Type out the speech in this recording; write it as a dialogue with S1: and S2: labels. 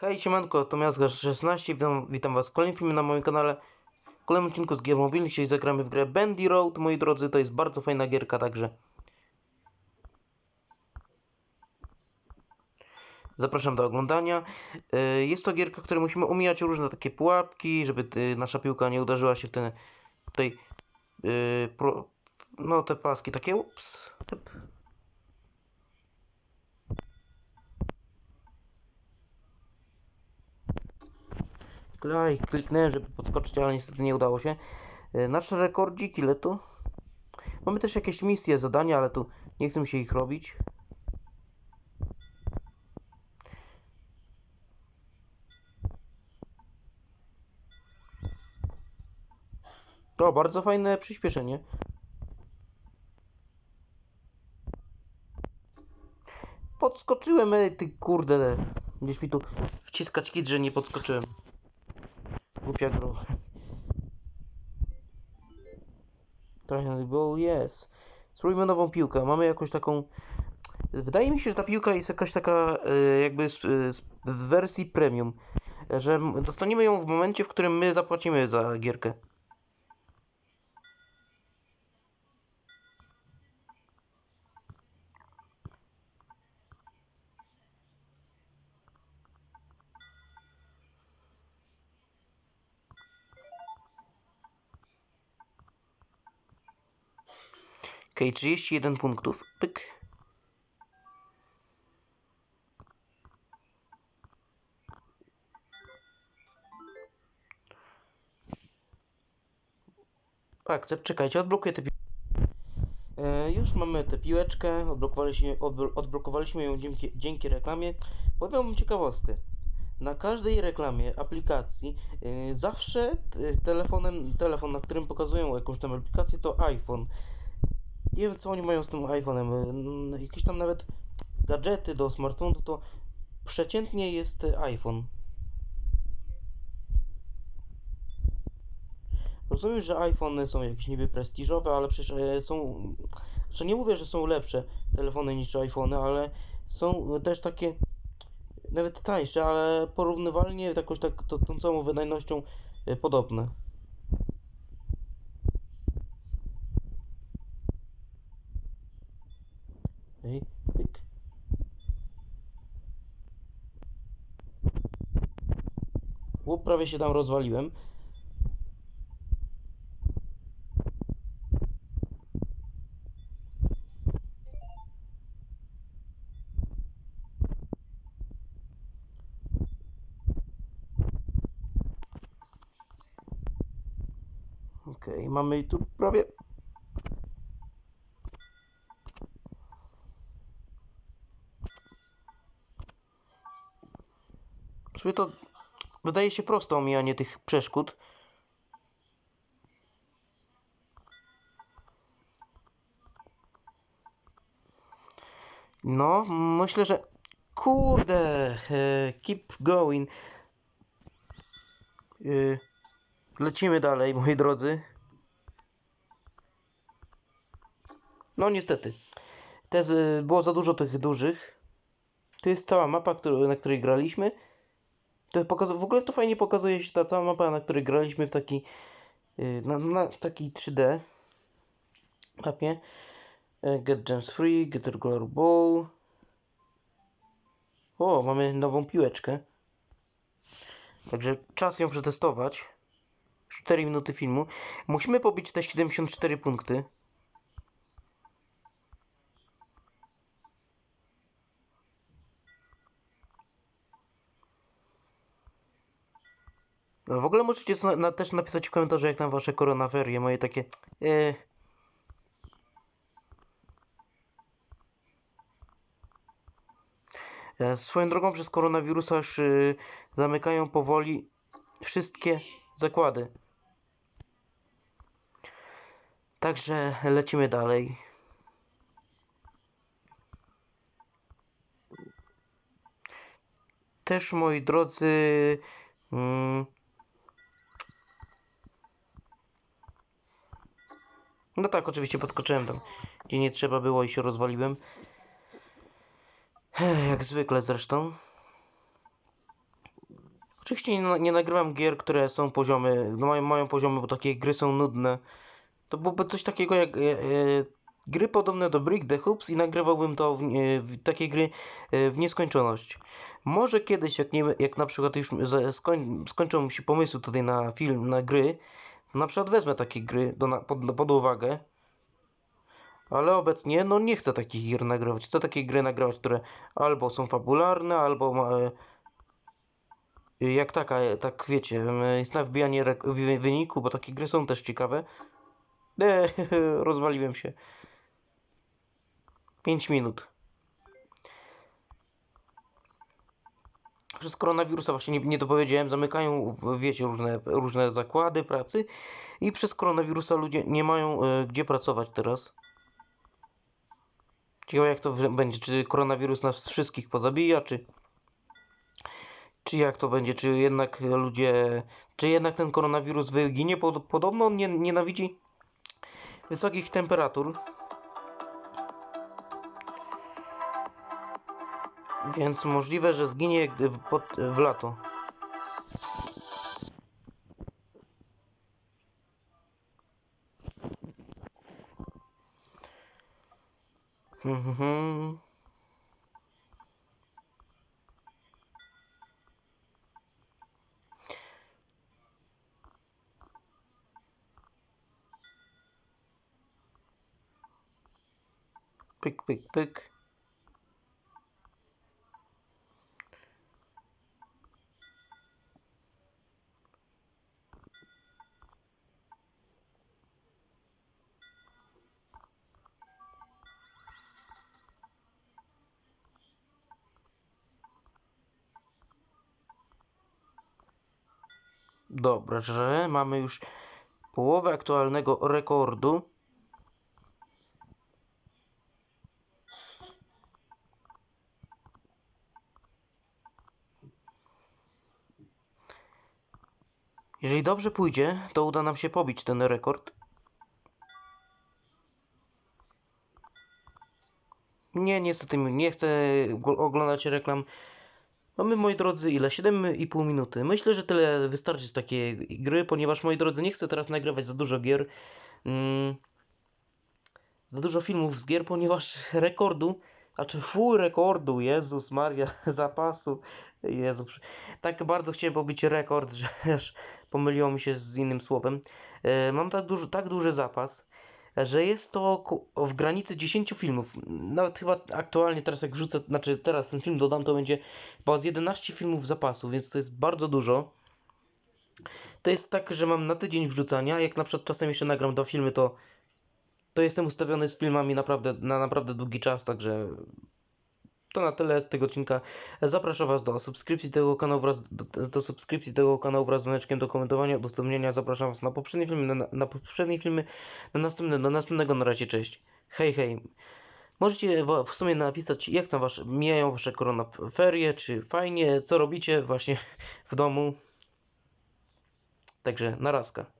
S1: Hej, siemanko, to Miazga 16, witam, witam was w kolejnym filmie na moim kanale. W kolejnym odcinku z Gier Mobile, dzisiaj zagramy w grę Bandy Road, moi drodzy, to jest bardzo fajna gierka, także... Zapraszam do oglądania. Y, Jest to gierka, w której musimy omijać różne takie pułapki, żeby y, nasza piłka nie uderzyła się w ten... tutaj... pro, no te paski takie, ups. Klaj, kliknąłem, żeby podskoczyć, ale niestety nie udało się. E, Nasz rekordzik, ile tu? Mamy też jakieś misje, zadania, ale tu nie chcę się ich robić. To bardzo fajne przyspieszenie. Podskoczyłem, ej, ty kurde. Gdzieś mi tu wciskać kit, że nie podskoczyłem. Głupia gro. Triangle Ball, yes. Spróbujmy nową piłkę. Mamy jakąś taką... Wydaje mi się, że ta piłka jest jakaś taka e, jakby z, w wersji premium. Że dostaniemy ją w momencie, w którym my zapłacimy za gierkę. Okej, 31 punktów. Pyk. Ce- czekajcie, odblokuję piłkę. E, już mamy tę piłeczkę, odblokowaliśmy, odblo- odblokowaliśmy ją dzięki, dzięki reklamie. Powiem wam ciekawostkę. Na każdej reklamie aplikacji e, zawsze telefonem, telefon, na którym pokazują jakąś tam aplikację, to iPhone. Nie wiem co oni mają z tym iPhone'em. y, Jakieś tam nawet gadżety do smartfonu to przeciętnie jest y, iPhone. Rozumiem, że iPhony są jakieś niby prestiżowe, ale przecież e, są. Że nie mówię, że są lepsze telefony niż iPhony, ale są też takie nawet tańsze, ale porównywalnie jakoś tak to, tą całą wydajnością e, podobne. Ej, pyk. Łup, prawie się tam rozwaliłem. Okej, mamy tu prawie Sobie to wydaje się proste omijanie tych przeszkód. No, myślę, że kurde, e, keep going. E, lecimy dalej, moi drodzy. No niestety. Te z, było za dużo tych dużych. To jest cała mapa, na której graliśmy. To pokaz- w ogóle to fajnie pokazuje się ta cała mapa, na której graliśmy w taki yy, na, na w takiej 3D mapie. E, Get gems free, get regular ball. O, mamy nową piłeczkę. Także czas ją przetestować. 4 minuty filmu. Musimy pobić te 74 punkty. W ogóle możecie zna- na, też napisać w komentarzu, jak tam wasze koronawerie, moje takie... E... E, Swoją drogą przez koronawirusa już y, zamykają powoli wszystkie zakłady. Także lecimy dalej. Też moi drodzy... Mm, No tak, oczywiście podskoczyłem tam, gdzie nie trzeba było i się rozwaliłem. Jak zwykle zresztą. Oczywiście nie, nie nagrywam gier, które są poziomy, no mają, mają poziomy, bo takie gry są nudne. To byłoby coś takiego jak e, e, gry podobne do Brick the Hoops i nagrywałbym to w, nie- w takie gry e, w nieskończoność. Może kiedyś, jak, nie, jak na przykład już skoń, skończą się pomysły tutaj na film, na gry, na przykład wezmę takie gry do, pod, pod uwagę. Ale obecnie, no nie chcę takich gier nagrywać. Chcę takie gry nagrywać, które albo są fabularne, albo ma, e, jak taka, e, tak wiecie, jest na wbijanie wyniku, bo takie gry są też ciekawe. E, rozwaliłem się. 5 minut. Przez koronawirusa właśnie nie, nie dopowiedziałem, zamykają, wiecie, różne, różne zakłady pracy i przez koronawirusa ludzie nie mają e, gdzie pracować teraz. Ciekawe jak to będzie, czy koronawirus nas wszystkich pozabija, czy czy jak to będzie, czy jednak ludzie, czy jednak ten koronawirus wyginie, Pod, podobno on nie, nienawidzi wysokich temperatur. Więc możliwe, że zginie gdy w, pod, w lato. Mhm. Pyk, pyk. Dobra, że mamy już połowę aktualnego rekordu. Jeżeli dobrze pójdzie, to uda nam się pobić ten rekord. Nie, niestety nie chcę oglądać reklam. Mamy, moi drodzy, ile? 7,5 minuty. Myślę, że tyle wystarczy z takiej gry, ponieważ, moi drodzy, nie chcę teraz nagrywać za dużo gier. Mm, za dużo filmów z gier, ponieważ rekordu, znaczy full rekordu, Jezus Maria, zapasu, Jezu, tak bardzo chciałem pobić rekord, że aż pomyliło mi się z innym słowem. E, mam tak duży, tak duży zapas, że jest to w granicy 10 filmów. Nawet chyba aktualnie teraz jak wrzucę, znaczy teraz ten film dodam, to będzie chyba z 11 filmów zapasu, więc to jest bardzo dużo. To jest tak, że mam na tydzień wrzucania, jak na przykład czasem jeszcze nagram dwa filmy, to to jestem ustawiony z filmami naprawdę na naprawdę długi czas, także to na tyle z tego odcinka. Zapraszam Was do subskrypcji tego kanału wraz do, do subskrypcji tego kanału wraz z dzwoneczkiem do komentowania, udostępnienia. Zapraszam Was na poprzednie filmy, na, na poprzednie filmy, na następne, do następnego na razie, cześć. Hej, hej. Możecie w sumie napisać, jak tam wasze, mijają Wasze koronaferie, czy fajnie, co robicie właśnie w domu. Także narazka.